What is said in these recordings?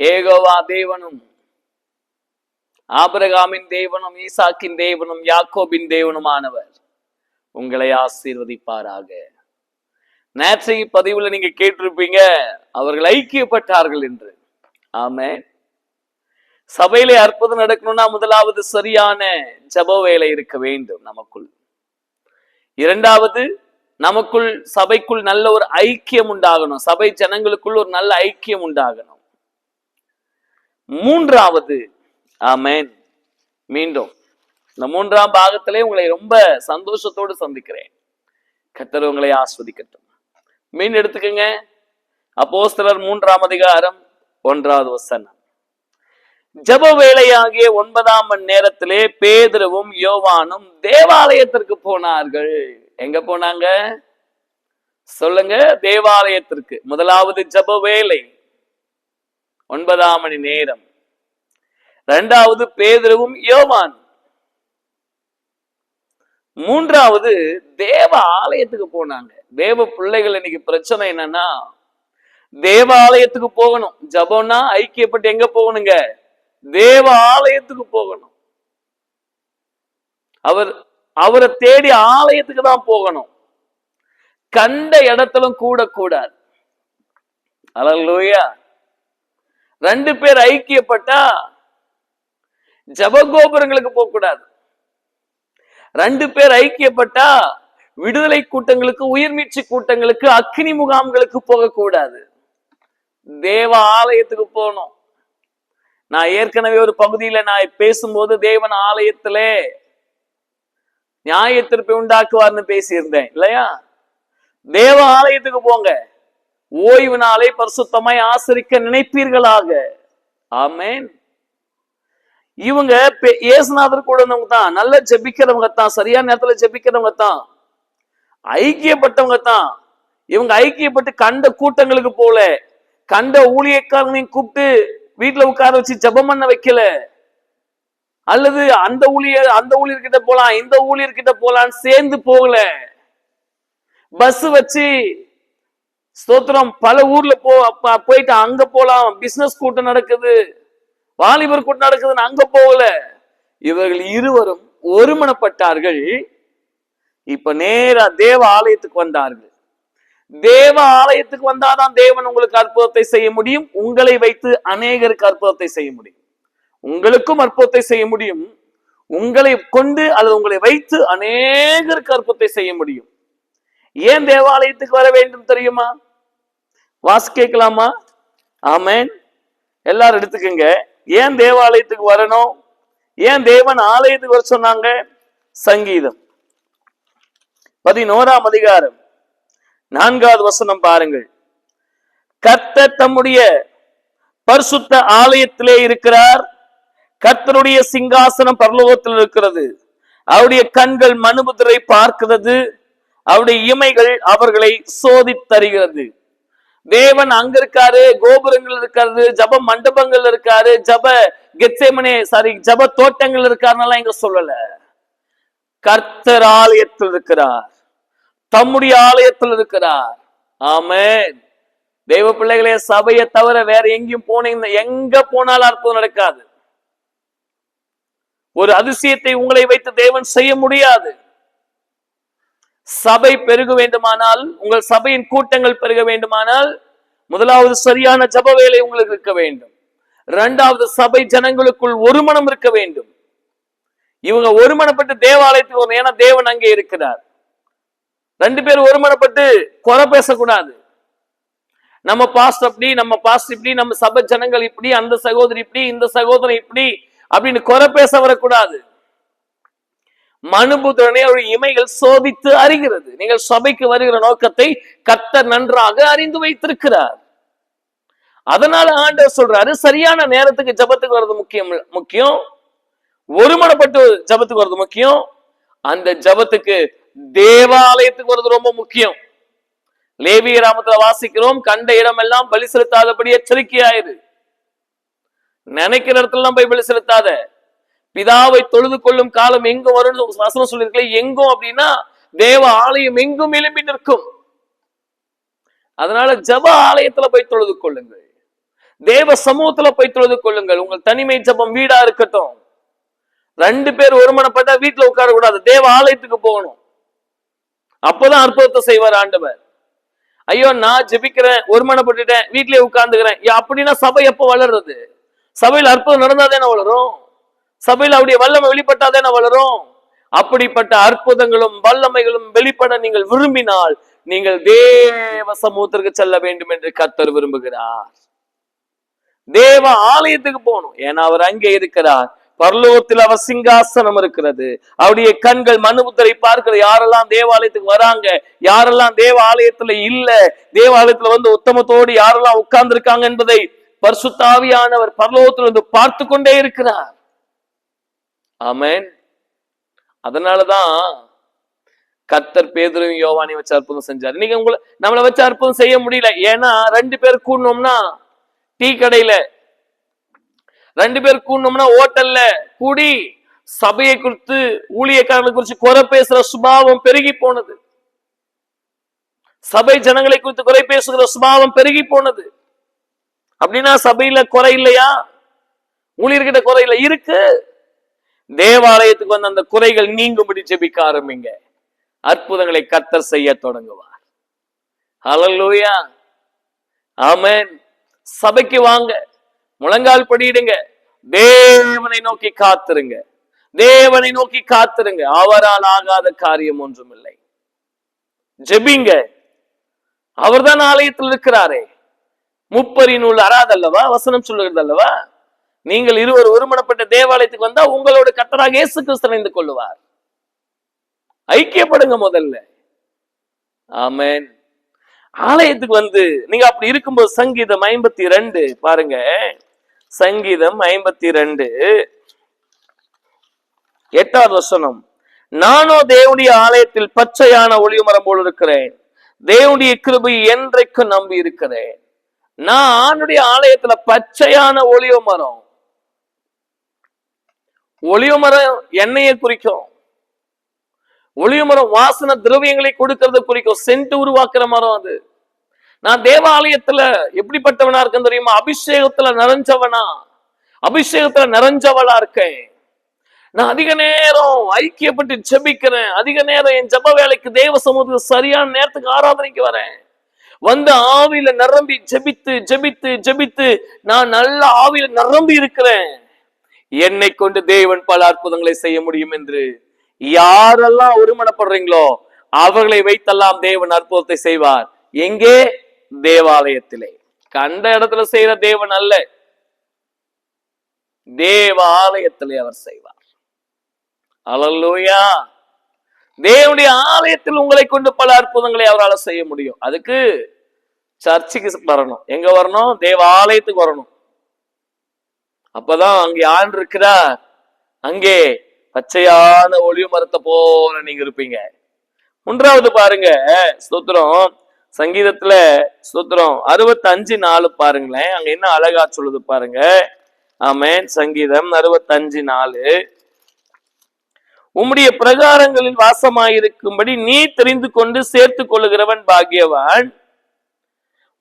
ஏகோவா தேவனும் ஆபிரகாமின் தேவனும் ஈசாக்கின் தேவனும் யாக்கோபின் தேவனுமானவர் உங்களை ஆசீர்வதிப்பாராக நேற்றைய பதிவுல நீங்க கேட்டிருப்பீங்க அவர்கள் ஐக்கியப்பட்டார்கள் என்று ஆமே சபையிலே அற்புதம் நடக்கணும்னா முதலாவது சரியான ஜப வேலை இருக்க வேண்டும் நமக்குள் இரண்டாவது நமக்குள் சபைக்குள் நல்ல ஒரு ஐக்கியம் உண்டாகணும். சபை ஜனங்களுக்குள் ஒரு நல்ல ஐக்கியம் உண்டாகணும். மூன்றாவது ஆமேன். மீண்டும் இந்த மூன்றாம் பாகத்திலே உங்களை ரொம்ப சந்தோஷத்தோடு சந்திக்கிறேன். கத்தர் உங்களை ஆஸ்வதிக்கட்டும். மீன் எடுத்துக்கங்க. அப்போஸ்தலர் மூன்றாம் அதிகாரம் ஒன்றாவது வசனம். ஜப வேலையாகிய ஒன்பதாம் மணி நேரத்திலே பேதுருவும் யோவானும் தேவாலயத்திற்கு போனார்கள். எங்க போனாங்க? சொல்லுங்க தேவாலயத்திற்கு. முதலாவது ஜப வேலை ஒன்பதாம் மணி நேரம். இரண்டாவது பேதுருவும் யோவான். மூன்றாவது தேவ ஆலயத்துக்கு போனாங்க. தேவ பிள்ளைகள் இன்னைக்கு பிரச்சனை என்னன்னா தேவாலயத்துக்கு போகணும். ஜபம்னா ஐக்கியப்பட்டு எங்க போகணுங்க? தேவ ஆலயத்துக்கு போகணும். அவர் அவரை தேடி ஆலயத்துக்கு தான் போகணும். கண்ட இடத்திலும் கூடக்கூடாது கூடாது. ரெண்டு பேர் ஐக்கியப்பட்டா ஜபகோபுரங்களுக்கு போகக்கூடாது ரெண்டு பேர் ஐக்கியப்பட்டா விடுதலை கூட்டங்களுக்கு உயிர்மீச்சு கூட்டங்களுக்கு அக்னி முகாம்களுக்கு போகக்கூடாது தேவ ஆலயத்துக்கு போகணும். நான் ஏற்கனவே ஒரு பகுதியில நான் பேசும்போது தேவன் ஆலயத்திலே நியாய திருப்பி உண்டாக்குவார்னு பேசியிருந்தேன் இல்லையா? தேவ ஆலயத்துக்கு போங்க. ஓய்வு நாளை பரிசுத்தமாய் ஆசரிக்க நினைப்பீர்களாக. ஆமேன். இவங்க பெ- இயேசுநாதர் கூட இருந்தவங்க தான் நல்லா ஜெபிக்கிறவங்க தான் சரியான நேரத்துல ஜெபிக்கிறவங்க தான் ஐக்கியப்பட்டவங்க தான். இவங்க ஐக்கியப்பட்டு கண்ட கூட்டங்களுக்கு போல கண்ட ஊழியக்காரங்களையும் கூப்பிட்டு வீட்டுல உட்கார வச்சு ஜபம் பண்ண வைக்கல. அல்லது அந்த ஊழியர் அந்த ஊழியர்கிட்ட போலாம் இந்த ஊழியர்கிட்ட போலான்னு சேர்ந்து போகல. பஸ் வச்சு ஸ்தோத்திரம் பல ஊர்ல போ போயிட்டு அங்க போலாம். பிசினஸ் கூட்டம் நடக்குது. வாலிபர் கூட்டம் நடக்குதுன்னு அங்க போகல. இவர்கள் இருவரும் ஒருமனப்பட்டார்கள். இப்ப நேரா தேவ ஆலயத்துக்கு வந்தார்கள். தேவ ஆலயத்துக்கு வந்தாதான் தேவன் உங்களுக்கு அற்புதத்தை செய்ய முடியும். உங்களை வைத்து அநேகருக்கு அற்புதத்தை செய்ய முடியும். உங்களுக்கும் அற்புதத்தை செய்ய முடியும். உங்களை கொண்டு அல்லது உங்களை வைத்து அநேகருக்கு அற்புதத்தை செய்ய முடியும். ஏன் தேவாலயத்துக்கு வர வேண்டும் தெரியுமா? வாசி கேட்கலாமா? ஆமேன். எல்லாரும் எடுத்துக்கங்க. ஏன் தேவாலயத்துக்கு வரணும்? ஏன் தேவன் ஆலயத்துக்கு வர சொன்னாங்க? சங்கீதம். பதினோராம் அதிகாரம். நான்காவது வசனம் பாருங்கள். கர்த்தர் தம்முடைய பரிசுத்த ஆலயத்திலே இருக்கிறார். கர்த்தருடைய சிங்காசனம் பரலோகத்தில் இருக்கிறது. அவருடைய கண்கள் மனுபுத்திரை பார்க்கிறது. அவருடைய இமைகள் அவர்களை சோதித்தருகிறது தேவன் அங்க இருக்காரு கோபுரங்கள் இருக்காரு ஜப மண்டபங்கள் இருக்காரு ஜப கெத்தேமனே சாரி ஜப தோட்டங்கள் இருக்காருன்னெல்லாம் இங்க சொல்லல. கர்த்தர் ஆலயத்தில் இருக்கிறார். தம்முடைய ஆலயத்தில் இருக்கிறார். ஆமே தெய்வ பிள்ளைகளே சபையை தவிர வேற எங்கேயும் போனீங்க எங்க போனாலும் அற்புதம் நடக்காது. ஒரு அதிசயத்தை உங்களை வைத்து தேவன் செய்ய முடியாது. சபை பெருக வேண்டுமானால் உங்கள் சபையின் கூட்டங்கள் பெருக வேண்டுமானால் முதலாவது சரியான ஜப வேலை உங்களுக்கு இருக்க வேண்டும். இரண்டாவது சபை ஜனங்களுக்குள் ஒரு மனம் இருக்க வேண்டும். இவங்க ஒருமனப்பட்டு தேவாலயத்துக்கு வரணும் ஏன்னா தேவன் அங்கே இருக்கிறார். ரெண்டு பேரும் ஒருமனப்பட்டு குறை பேசக்கூடாது. நம்ம பாஸ்ட் அப்படி நம்ம பாஸ்ட் இப்படி நம்ம சபை ஜனங்கள் இப்படி அந்த சகோதரி இப்படி இந்த சகோதரன் இப்படி அப்படின்னு குறை பேச வரக்கூடாது. மனுபுத்திரனை ஒரு இமைகள் சோதித்து அறிகிறது. நீங்கள் சபைக்கு வருகிற நோக்கத்தை கத்த நன்றாக அறிந்து வைத்திருக்கிறார். அதனால ஆண்டவர் சொல்றாரு சரியான நேரத்துக்கு ஜபத்துக்கு வர்றது முக்கியம் முக்கியம். ஒருமனப்பட்டு ஜபத்துக்கு வர்றது முக்கியம். அந்த ஜபத்துக்கு தேவாலயத்துக்கு வர்றது ரொம்ப முக்கியம். லேவிய ராமத்துல வாசிக்கிறோம் கண்ட இடமெல்லாம் பலி செலுத்தாதபடி எச்சரிக்கையாயிரு. நினைக்கிற இடத்துல போய் பலி செலுத்தாத. பிதாவை தொழுது கொள்ளும் காலம் எங்கும் வரும்னு வசனம் சொல்லியிருக்கல எங்கும் அப்படின்னா தேவ ஆலயம் எங்கும் எழும்பி நிற்கும். அதனால ஜெப ஆலயத்துல போய் தொழுது கொள்ளுங்கள். தேவ சமூகத்துல போய் தொழுது கொள்ளுங்கள். உங்கள் தனிமை ஜெபம் வீடா இருக்கட்டும். ரெண்டு பேர் ஒருமனப்பட்டா வீட்டுல உட்கார கூடாது. தேவ ஆலயத்துக்கு போகணும். அப்பதான் அற்புதத்தை செய்வார் ஆண்டவர். ஐயோ நான் ஜெபிக்கிறேன் ஒருமனப்பட்டுட்டேன் வீட்லயே உட்கார்ந்துக்கிறேன். அப்படின்னா சபை எப்ப வளர்றது? சபையில் அற்புதம் நடந்தாதானே வளரும்? சபையில் அவருடைய வல்லமை வெளிப்பட்டாதானே வளரும்? அப்படிப்பட்ட அற்புதங்களும் வல்லமைகளும் வெளிப்பட நீங்கள் விரும்பினால் நீங்கள் தேவ சமூகத்திற்கு செல்ல வேண்டும் என்று கத்தர் விரும்புகிறார். தேவ ஆலயத்துக்கு போகணும். ஏன்னா அவர் அங்கே இருக்கிறார். பரலோகத்தில் அவர் சிங்காசனம் இருக்கிறது. அவருடைய கண்கள் மனுபுத்தரை பார்க்கிற யாரெல்லாம் தேவாலயத்துக்கு வராங்க யாரெல்லாம் தேவ ஆலயத்துல இல்ல தேவாலயத்துல வந்து உத்தமத்தோடு யாரெல்லாம் உட்கார்ந்து இருக்காங்க என்பதை பர்சுத்தாவியானவர் பரலோகத்தில் வந்து பார்த்து கொண்டே இருக்கிறார். ஆமேன். அதனாலதான் கத்தர் பேதுருவும் யோவானி வச்சு அற்புதம் செஞ்சார். இன்னைக்கு உங்களை நம்மளை வச்சு அற்புதம் செய்ய முடியல. ஏன்னா ரெண்டு பேர் கூடணும்னா டீ கடையில ரெண்டு பேர் கூடணும்னா ஹோட்டல்ல கூடி சபையை குறித்து ஊழியக்காரர்களை குறித்து குறை பேசுற சுபாவம் பெருகி போனது. சபை ஜனங்களை குறித்து குறை பேசுகிற சுபாவம் பெருகி போனது. அப்படின்னா சபையில குறை இல்லையா? ஊழியர்கிட்ட குறை இல்லை. இருக்கு. தேவாலயத்துக்கு வந்து அந்த குறைகள் நீங்கும்படி ஜெபிக்க ஆரம்பிங்க. அற்புதங்களை கத்தர் செய்ய தொடங்குவார். ஹலல்லூயா ஆமன் சபைக்கு வாங்க. முழங்கால் படியிடுங்க. தேவனை நோக்கி காத்துருங்க. தேவனை நோக்கி காத்துருங்க. அவரால் ஆகாத காரியம் ஒன்றும் இல்லை ஜெபிங்க. அவர்தான் ஆலயத்தில் இருக்கிறாரே. முப்பரின் உள்ள அறாதல்லவா? வசனம் சொல்லுகிறது அல்லவா நீங்கள் இருவர் ஒருமனப்பட்ட தேவாலயத்துக்கு வந்தா உங்களோட கத்தராக இயேசு கிறிஸ்து இணைந்து கொள்ளுவார். ஐக்கியப்படுங்க முதல்ல. ஆமென். ஆலயத்துக்கு வந்து நீங்க அப்படி இருக்கும்போது சங்கீதம் ஐம்பத்தி ரெண்டு பாருங்க. சங்கீதம் ஐம்பத்தி ரெண்டு. எட்டாவது வசனம். நானோ தேவனுடைய ஆலயத்தில் பச்சையான ஒளிமரம் போல் இருக்கிறேன். தேவனுடைய கிருபை என்றைக்கும் நம்பி இருக்கிறேன். நான் ஆணுடைய ஆலயத்துல பச்சையான ஒளிவ மரம். ஒளிவ மரம் எண்ணெயை குறிக்கும். ஒளிவ மரம் வாசன திரவியங்களை கொடுக்கறது குறிக்கும். சென்ட் உருவாக்குற மரம் அது. நான் தேவாலயத்துல எப்படிப்பட்டவனா இருக்கேன் தெரியுமா? அபிஷேகத்துல நிறைஞ்சவனா. அபிஷேகத்துல நிறைஞ்சவளா இருக்கேன். நான் அதிக நேரம் ஐக்கியப்பட்டு ஜெபிக்கிறேன். அதிக நேரம் என் ஜப வேலைக்கு தேவ சமூகத்துக்கு சரியான நேரத்துக்கு ஆராதனைக்கு வரேன். வந்து ஆவியில நிரம்பி ஜெபித்து ஜெபித்து ஜெபித்து நான் நல்ல ஆவியில நிரம்பி இருக்கிறேன். என்னை கொண்டு தேவன் பல அற்புதங்களை செய்ய முடியும் என்று. யாரெல்லாம் ஒருமனப்படுறீங்களோ அவர்களை வைத்தெல்லாம் தேவன் அற்புதத்தை செய்வார். எங்கே? தேவாலயத்திலே. கண்ட இடத்துல செய்யற தேவன் அல்ல. தேவாலயத்திலே அவர் செய்வார். அல்லேலூயா தேவனுடைய ஆலயத்தில் உங்களை கொண்டு பல அற்புதங்களை அவரால் செய்ய முடியும். அதுக்கு சர்ச்சுக்கு வரணும். எங்க வரணும்? தேவ ஆலயத்துக்கு வரணும். அப்பதான் அங்கே ஆண் இருக்கிறார் அங்கே பச்சையான ஒளிவு மரத்தை போல நீங்க இருப்பீங்க. மூன்றாவது பாருங்க ஸ்தோத்திரம். சங்கீதத்துல ஸ்தோத்திரம். அறுபத்தஞ்சு நாலு பாருங்களேன். அங்க என்ன அழகா சொல்லுது பாருங்க. ஆமென். சங்கீதம் அறுபத்தஞ்சு நாலு. உம்முடைய பிரகாரங்களில் வாசமாயிருக்கும்படி நீ தெரிந்து கொண்டு சேர்த்து கொள்ளுகிறவன் பாகியவான்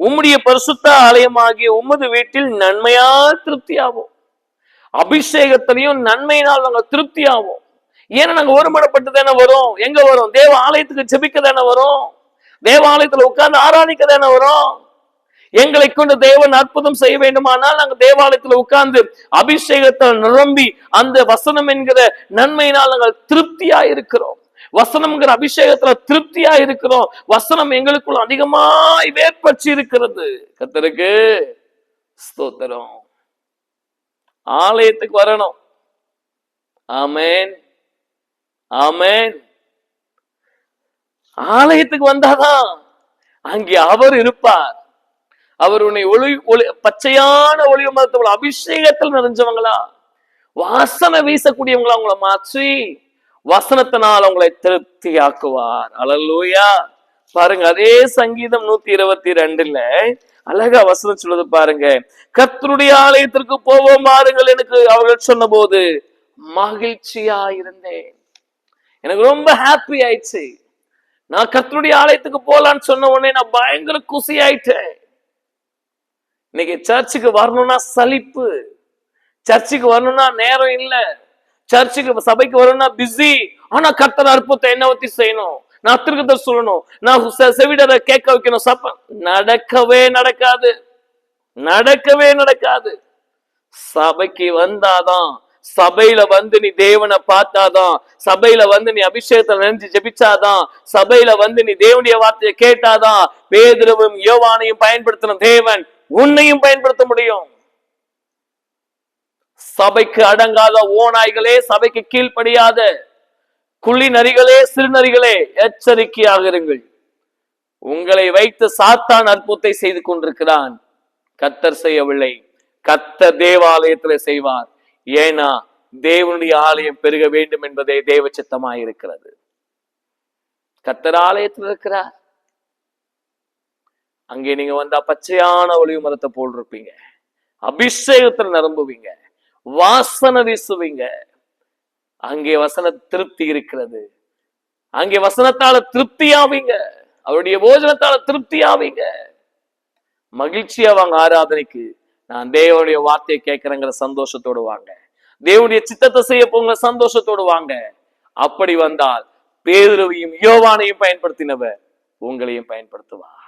உம்முடைய பரிசுத்த ஆலயமாகிய உமது வீட்டில் நன்மையால் திருப்தியாவோம். அபிஷேகத்திலையும் நன்மையினால் நாங்க திருப்தியாவோம். ஏன்னா நாங்க ஒருமனப்பட்டு தானே வரோம். எங்க வரும்? தேவ ஆலயத்துக்கு ஜெபிக்க தானே வரும்? தேவாலயத்துல உட்கார்ந்து ஆராதிக்க தானே வரும்? எங்களை கொண்டு தேவன் அற்புதம் செய்ய வேண்டுமானால் நாங்க தேவாலயத்துல உட்கார்ந்து அபிஷேகத்தை நிரம்பி அந்த வசனம் என்கிற நன்மையினால் நாங்கள் திருப்தியா இருக்கிறோம் வசனம்ங்கிற அபிஷேகத்துல திருப்தியா இருக்கிறோம் வசனம் எங்களுக்குள்ள அதிகமாய் வேற்பற்றி இருக்கிறது கத்தருக்கு ஸ்தோத்திரம். ஆலயத்துக்கு வரணும். ஆமேன். ஆமேன். ஆலயத்துக்கு வந்தாதான் அங்கே அவர் இருப்பார். அவர் உன்னை ஒளி ஒளி பச்சையான ஒளிவு மரத்தோட அபிஷேகத்தில் நிறைஞ்சவங்களா? வாசனை வீசக்கூடியவங்களா உங்களை மாற்றி வசனத்தினால் உங்களை திருப்தியாக்குவார். அலல்லூயா பாருங்க அதே சங்கீதம் நூத்தி இருபத்தி ரெண்டுல அழகா வசனம் சொல்லுது பாருங்க. கர்த்தருடைய ஆலயத்திற்கு போவோம் பாருங்கள் எனக்கு அவர்கள் சொன்ன போது மகிழ்ச்சியா இருந்தேன் எனக்கு ரொம்ப ஹாப்பி ஆயிடுச்சு. நான் கர்த்தருடைய ஆலயத்துக்கு போலான்னு சொன்ன உடனே நான் பயங்கர குசி ஆயிட்டேன் இன்னைக்கு சர்ச்சுக்கு வரணும்னா சலிப்பு. சர்ச்சுக்கு வரணும்னா நேரம் இல்ல. சர்ச்சுக்கு சபைக்கு வரணும்னா பிஸி ஆனா கர்த்தர் அற்புதத்தை என்ன பத்தி செய்யணும். நான் திருக்கத்தை சொல்லணும். நான் செவிடரை கேட்க வைக்கணும். சப்ப நடக்கவே நடக்காது. நடக்கவே நடக்காது. சபைக்கு வந்தாதான் சபையில வந்து நீ தேவனை பார்த்தாதான் சபையில வந்து நீ அபிஷேகத்தை நினைஞ்சு ஜெபிச்சாதான் சபையில வந்து நீ தேவனுடைய வார்த்தையை கேட்டாதான் பேதுருவும் யோவானையும் பயன்படுத்தின தேவன் உன்னையும் பயன்படுத்த முடியும். சபைக்கு அடங்காத ஓநாய்களே சபைக்கு கீழ்ப்படியாத குள்ளி நரிகளே சிறுநரிகளே எச்சரிக்கையாக இருங்கள். உங்களை வைத்து சாத்தான் அற்புதத்தை செய்து கொண்டிருக்கிறான். கத்தர் செய்யவில்லை. கத்தர் தேவாலயத்தில் செய்வார். ஏனா தேவனுடைய ஆலயம் பெருக வேண்டும் என்பதே தேவ சித்தமாயிருக்கிறது. கத்தர் ஆலயத்தில் இருக்கிறார். அங்கே நீங்க வந்தா பச்சையான ஒளிவு மரத்தை போல் இருப்பீங்க அபிஷேகத்துல நிரம்புவீங்க. வாசனை வீசுவீங்க. அங்கே வசன திருப்தி இருக்கிறது. அங்கே வசனத்தால திருப்தியாவீங்க. அவருடைய போஜனத்தால திருப்தியாவீங்க. மகிழ்ச்சியா வாங்க ஆராதனைக்கு. நான் தேவனுடைய வார்த்தையை கேட்கிறேங்கிற சந்தோஷத்தோடு வாங்க. தேவனுடைய சித்தத்தை செய்ய போங்க சந்தோஷத்தோடு வாங்க. அப்படி வந்தால் பேதுருவையும் யோவானையும் பயன்படுத்தினவர் உங்களையும் பயன்படுத்துவார்.